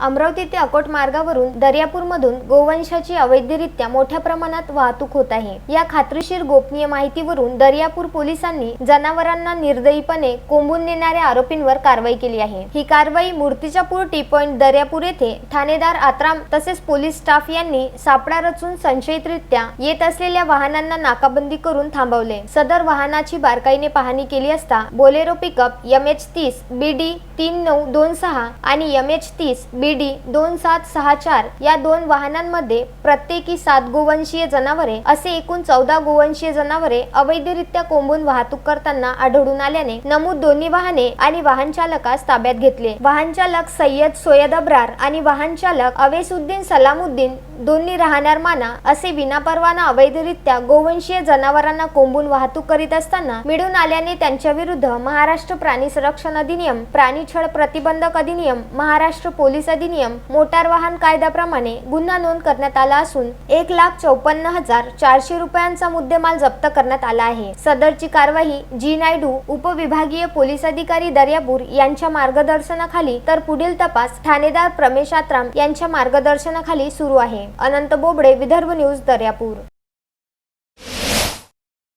अमरावती ते अकोट मार्गावरून दर्यापूरमधून गोवंशाची अवैधरित्या मोठ्या प्रमाणात वाहतूक होत आहे. या खात्रीशीर गोपनीय माहितीवरून दर्यापूर पोलिसांनी जनावरांना निर्दयीपणे कोंबून नेणाऱ्या आरोपींवर कारवाई केली आहे. ही कारवाई मूर्तिजापूर टी पॉइंट दर्यापूर येथे ठाणेदार आत्राम तसेच पोलीस स्टाफ यांनी सापळा रचून संशयितरित्या येत असलेल्या वाहनांना नाकाबंदी करून थांबवले. सदर वाहनाची बारकाईने पाहणी केली असता बोलेरो पिकअप एम एच तीस बी डी तीन नऊ दोन सहा आणि एम एच तीस बी डी दोन सात सहा चार या दोन वाहनांमध्ये प्रत्येकी सात गोवंशीय जनावरे असे एकूण चौदा गोवंशीय जनावरे अवैधरित्या कोंबून वाहतूक करताना आढळून आल्याने नमूद दोन्ही वाहने आणि वाहन चालकास ताब्यात घेतले. वाहन चालक सय्यद सोयद अब्रार आणि वाहन चालक अवेसुद्दीन सलामुद्दीन दोन्ही राहणार माना असे विनापरवाना अवैधरित्या गोवंशीय जनावरांना कोंबून वाहतूक करीत असताना मिळून आल्याने त्यांच्या विरुद्ध महाराष्ट्र प्राणी संरक्षण अधिनियम प्राणी छळ प्रतिबंधक अधिनियम महाराष्ट्र पोलीस अधिनियम मोटार वाहन कायद्याप्रमाणे गुन्हा नोंद करण्यात आला असून एक लाख चौपन्न हजार चारशे रुपयांचा मुद्देमाल जप्त करण्यात आला आहे. सदरची कारवाई जी नायडू उपविभागीय पोलीस अधिकारी दर्यापूर यांच्या मार्गदर्शनाखाली तर पुढील तपास ठाणेदार प्रमेश आत्राम यांच्या मार्गदर्शनाखाली सुरू आहे. अनंत बोबडे विदर्भ न्यूज दर्यापूर.